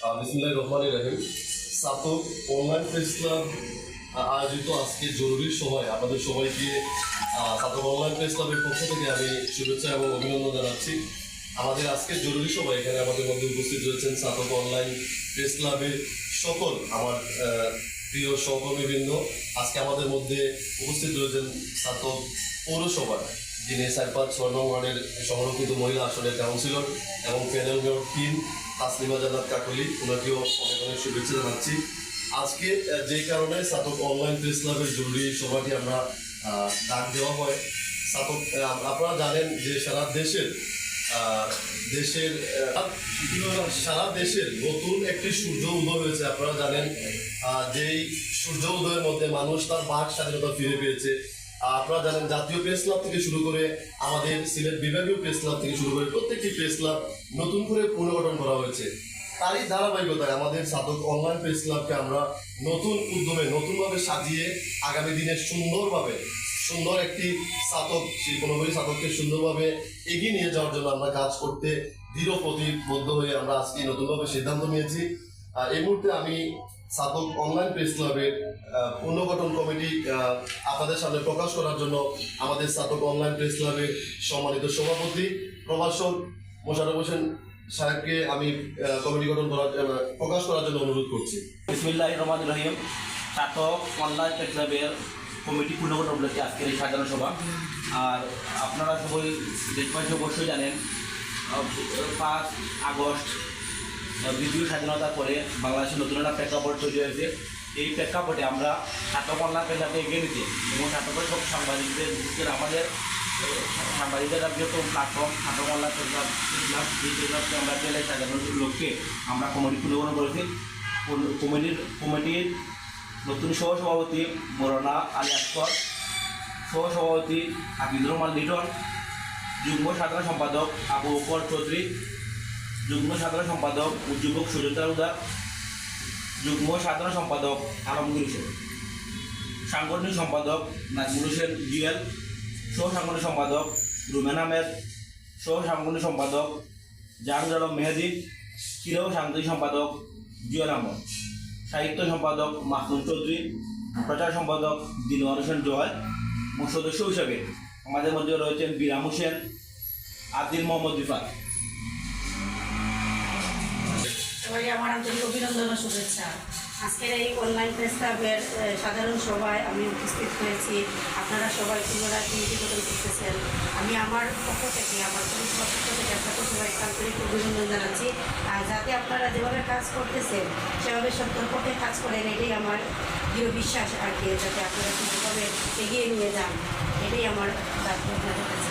বিসমুল্লাহ রহমান রাহিম। সাতক অনলাইন প্রেস ক্লাব আয়োজিত আজকে জরুরি সময়। আপনাদের সবাইকে সাতক অনলাইন প্রেস ক্লাবের পক্ষ থেকে আমি শুভেচ্ছা এবং অভিনন্দন জানাচ্ছি। আমাদের আজকে জরুরি সময় এখানে আমাদের মধ্যে উপস্থিত রয়েছেন সাতক অনলাইন প্রেস ক্লাবের সকল আমার প্রিয় সহকর্মীবৃন্দ। আজকে আমাদের মধ্যে উপস্থিত রয়েছেন সাতক পৌরসভার যিনি সাইপাত ছয় ওয়ার্ডের সংরক্ষিত মহিলা আসনের কাউন্সিলর এবং প্যানেল মেয়র তিন তাসলিমা জান্নাত কাকলি ওনাকেও অনেক অনেক শুভেচ্ছা জানাচ্ছি। আজকে যে কারণে সাতক অনলাইন প্রেস ক্লাবের জরুরি সভাটি আমরা ডাক দেওয়া হয়। সাতক আপনারা জানেন যে সারা দেশের দেশের সারা দেশের নতুন একটি সূর্য উদয় হয়েছে। আপনারা জানেন যেই সূর্য উদয়ের মধ্যে মানুষ তার বাক স্বাধীনতা ফিরে পেয়েছে। আপনারা জানেন জাতীয় প্রেস ক্লাব থেকে শুরু করে আমাদের সিলেট বিভাগীয় প্রেস ক্লাব থেকে শুরু করে প্রত্যেকটি প্রেস ক্লাব নতুন করে পুনর্গঠন করা হয়েছে। তারই ধারাবাহিকতায় আমাদের সাধক অনলাইন প্রেস ক্লাবকে আমরা নতুন উদ্যমে নতুনভাবে সাজিয়ে আগামী দিনে সুন্দরভাবে, সুন্দর একটি সাধক, শিল্পনগরী সাধককে সুন্দরভাবে এগিয়ে নিয়ে যাওয়ার জন্য আমরা কাজ করতে দৃঢ় প্রতিবদ্ধ হয়ে আমরা আজকে নতুনভাবে সিদ্ধান্ত নিয়েছি। এই মুহূর্তে আমি সাধক অনলাইন প্রেস ক্লাবের পুনর্গঠন কমিটি আপনাদের সামনে প্রকাশ করার জন্য আমাদের সাধক অনলাইন প্রেস ক্লাবের সম্মানিত সভাপতি, প্রভাষক মোশারফ হোসেন সাহেবকে আমি কমিটি গঠন করার প্রকাশ করার জন্য অনুরোধ করছি। বিসমিল্লাহ রহমান রহিম। স্নাতক অনলাইন প্রেস ক্লাবের কমিটি পূর্ণগঠন উপলক্ষে আজকের এই সাধারণ সভা। আর আপনারা সবাই দেশবাসী অবশ্যই জানেন পাঁচ আগস্ট দ্বিতীয় স্বাধীনতার পরে বাংলাদেশের নতুন একটা প্রেক্ষাপট তৈরি হয়েছে। এই প্রেক্ষাপটে আমরা স্নাতক অনলাইন ক্লাবকে এগিয়ে নিতে এবং স্নাতকের সব সাংবাদিকদের, বিশেষ করে আমাদের সাংবাদিকদের বৃহত্তম প্ল্যাটফর্ম ক্লাব এই আমরা জেলায় সাজানোর লক্ষ্যে আমরা কমিটি পূর্ণগঠন করেছি। কমিটির কমিটির নতুন সহসভাপতি মৌলানা আলী আসকর সহসভাপতি হাফিজুর রহমান লিটন, যুগ্ম সাধারণ সম্পাদক আবু বকর চৌধুরী যুগ্ম সাধারণ সম্পাদক উদ্যোগক সুজতা উদার যুগ্ম সাধারণ সম্পাদক আলমগীর হোসেন সাংগঠনিক সম্পাদক নাজমুল হোসেন জুয়েল সহ সাংগঠনিক সম্পাদক রুমেন আহমেদ সহ সাংগঠনিক সম্পাদক জাহাঙ্গীর আলম মেহেদি ও সাংগঠনিক সম্পাদক জুয়েল আহমদ, সাহিত্য সম্পাদক মাহমুদ চৌধুরী, প্রচার সম্পাদক দিলওয়ার হোসেন জয় ও সদস্য হিসেবে আমাদের মধ্যে রয়েছেন বিরাম হোসেন, আদিল মোহাম্মদ রিফাত। সবাইকে আমার আন্তরিক অভিনন্দন ও শুভেচ্ছা। আজকের এই অনলাইন প্রেস ক্লাবের সাধারণ সভায় আমি উপস্থিত হয়েছি। আপনারা সবাই পুনরায় গঠন করতেছেন আমি আমার পক্ষ থেকে, আমার পরিষেবার পক্ষ থেকে আপনাদের সবাইকে আন্তরিক অভিনন্দন জানাচ্ছি। আর যাতে আপনারা যেভাবে কাজ করতেছেন, সেভাবে সতর্কতে কাজ করেন, এটাই আমার দৃঢ় বিশ্বাস আর কি, যাতে আপনারা সুন্দরভাবে এগিয়ে নিয়ে যান। এটাই আমার দায়িত্ব আপনাদের কাছে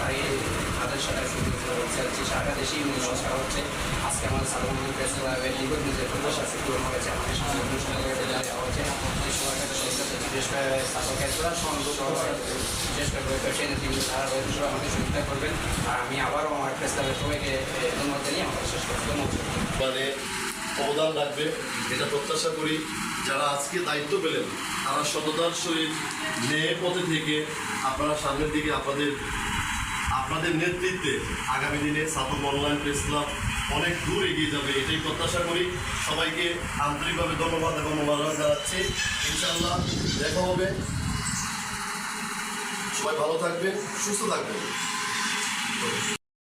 তাই তাদের সাথে সুযোগ হচ্ছে সারা দেশেই নমস্কার হচ্ছে, আজকে আমাদের সাধারণ প্রেস লিগত যে প্রত্যাশা আছে পূরণ হয়েছে আমাদের সামনে অনুষ্ঠানে হচ্ছে। করে স্থাপকের সংযোগ করে করবেন আর আমি আবারও আমার আমার মানে অবদান রাখবে। এটা প্রত্যাশা করি যারা আজকে দায়িত্ব পেলেন, তারা সততার সহিত ন্যায় পথে থেকে আপনারা সামনের দিকে আপনাদের আপনাদের নেতৃত্বে আগামী দিনে সাতক অনলাইন প্রেস ক্লাব অনেক দূর এগিয়ে যাবে, এটাই প্রত্যাশা করি। সবাইকে আন্তরিকভাবে ধন্যবাদ এবং মোবারক জানাচ্ছি। ইনশাল্লাহ দেখা হবে। সবাই ভালো থাকবেন, সুস্থ থাকবেন।